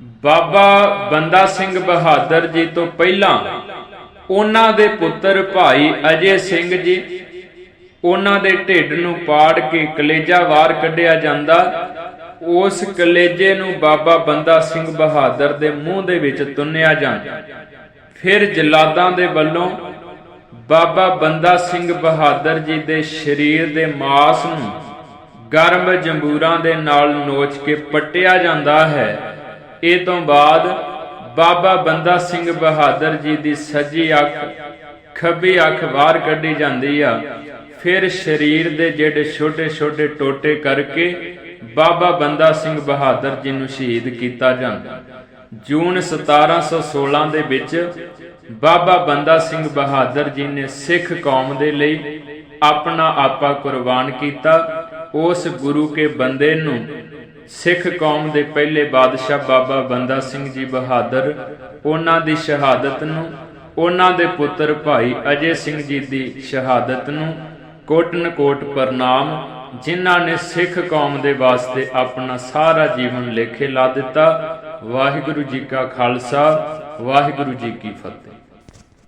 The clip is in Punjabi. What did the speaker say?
ਬਾਬਾ ਬੰਦਾ ਸਿੰਘ ਬਹਾਦਰ ਜੀ ਤੋਂ ਪਹਿਲਾਂ ਉਹਨਾਂ ਦੇ ਪੁੱਤਰ ਭਾਈ ਅਜੇ ਸਿੰਘ ਜੀ, ਉਹਨਾਂ ਦੇ ਢਿੱਡ ਨੂੰ ਪਾੜ ਕੇ ਕਲੇਜਾ ਵਾਰ ਕੱਢਿਆ ਜਾਂਦਾ। ਉਸ ਕਲੇਜੇ ਨੂੰ ਬਾਬਾ ਬੰਦਾ ਸਿੰਘ ਬਹਾਦਰ ਦੇ ਮੂੰਹ ਦੇ ਵਿੱਚ ਤੁੰਨਿਆ ਜਾਂਦਾ। ਫਿਰ ਜਲਾਦਾਂ ਦੇ ਵੱਲੋਂ ਬਾਬਾ ਬੰਦਾ ਸਿੰਘ ਬਹਾਦਰ ਜੀ ਦੇ ਸਰੀਰ ਦੇ ਮਾਸ ਨੂੰ ਗਰਮ ਜੰਬੂਰਾਂ ਦੇ ਨਾਲ ਨੋਚ ਕੇ ਪੱਟਿਆ ਜਾਂਦਾ ਹੈ। ਇਹ ਤੋਂ ਬਾਅਦ ਬਾਬਾ ਬੰਦਾ ਸਿੰਘ ਬਹਾਦਰ ਜੀ ਦੀ ਸੱਜੀ ਅੱਖ, ਖੱਬੀ ਅੱਖ ਬਾਹਰ ਕੱਢੀ ਜਾਂਦੀ ਆ। ਫਿਰ ਸਰੀਰ ਦੇ ਜਿਹੜੇ ਛੋਟੇ ਛੋਟੇ ਟੋਟੇ ਕਰਕੇ ਬਾਬਾ ਬੰਦਾ ਸਿੰਘ ਬਹਾਦਰ ਜੀ ਨੂੰ ਸ਼ਹੀਦ ਕੀਤਾ ਜਾਂਦਾ। ਜੂਨ 1716 ਦੇ ਵਿੱਚ ਬਾਬਾ ਬੰਦਾ ਸਿੰਘ ਬਹਾਦਰ ਜੀ ਨੇ ਸਿੱਖ ਕੌਮ ਦੇ ਲਈ ਆਪਣਾ ਆਪਾ ਕੁਰਬਾਨ ਕੀਤਾ। ਉਸ ਗੁਰੂ ਕੇ ਬੰਦੇ ਨੂੰ ਸਿੱਖ ਕੌਮ ਦੇ ਪਹਿਲੇ ਬਾਦਸ਼ਾਹ ਬਾਬਾ ਬੰਦਾ ਸਿੰਘ ਜੀ ਬਹਾਦਰ, ਉਹਨਾਂ ਦੀ ਸ਼ਹਾਦਤ ਨੂੰ, ਉਹਨਾਂ ਦੇ ਪੁੱਤਰ ਭਾਈ ਅਜੇ ਸਿੰਘ ਜੀ ਦੀ ਸ਼ਹਾਦਤ ਨੂੰ ਕੋਟਨ ਕੋਟ ਪ੍ਰਣਾਮ, ਜਿਨ੍ਹਾਂ ਨੇ ਸਿੱਖ ਕੌਮ ਦੇ ਵਾਸਤੇ ਆਪਣਾ ਸਾਰਾ ਜੀਵਨ ਲੇਖੇ ਲਾ ਦਿੱਤਾ। ਵਾਹਿਗੁਰੂ ਜੀ ਕਾ ਖਾਲਸਾ, ਵਾਹਿਗੁਰੂ ਜੀ ਕੀ ਫਤਿਹ।